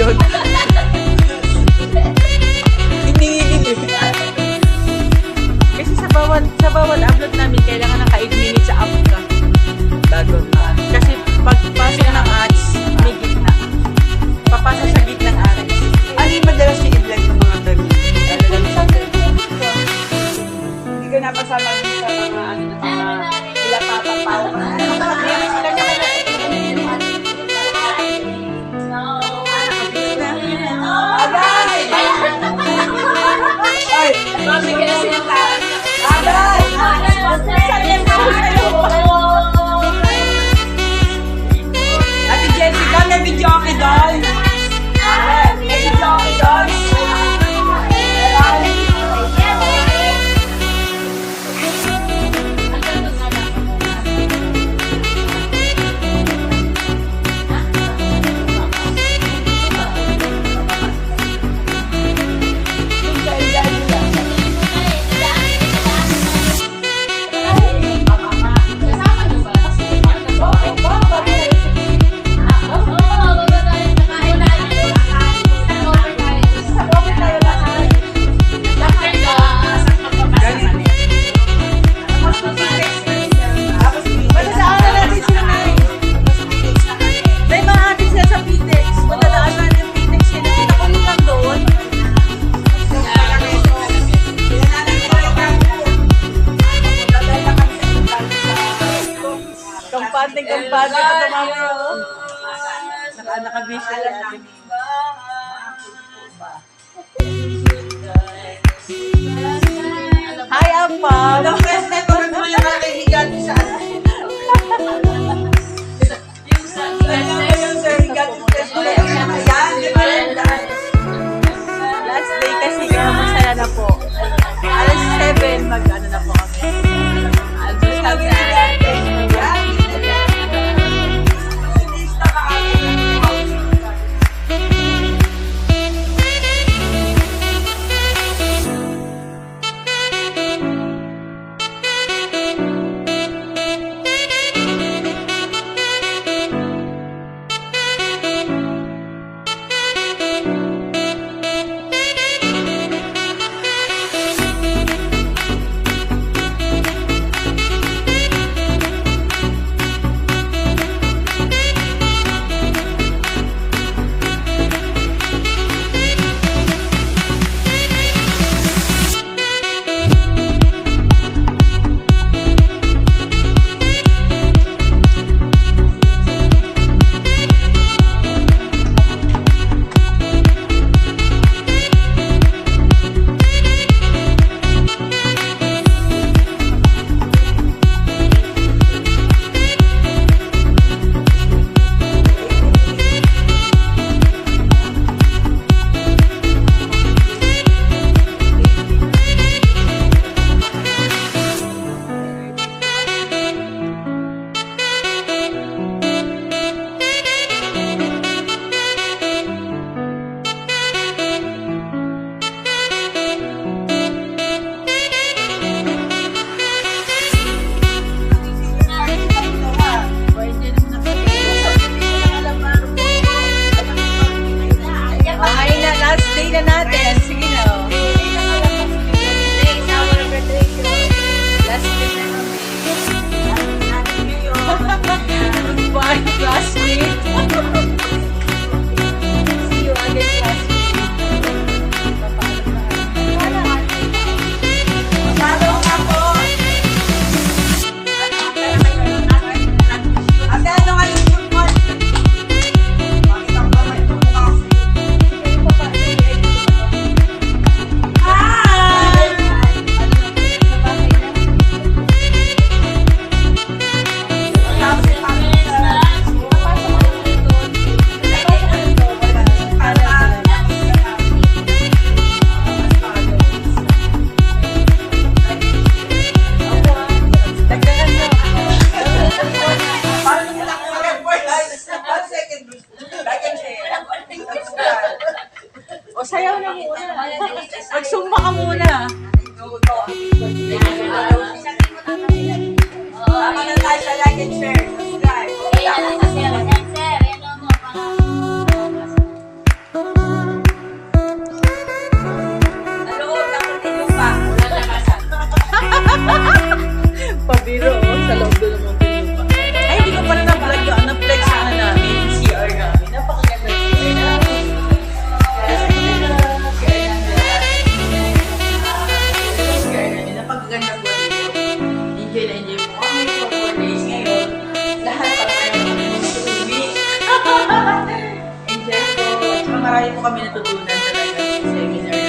good. Mami, kaya sila. Hi, Ampao! muna. Magsumba ka muna. Tama na tayo sa like and share. Subscribe. marami po kami natutunan talaga sa seminar.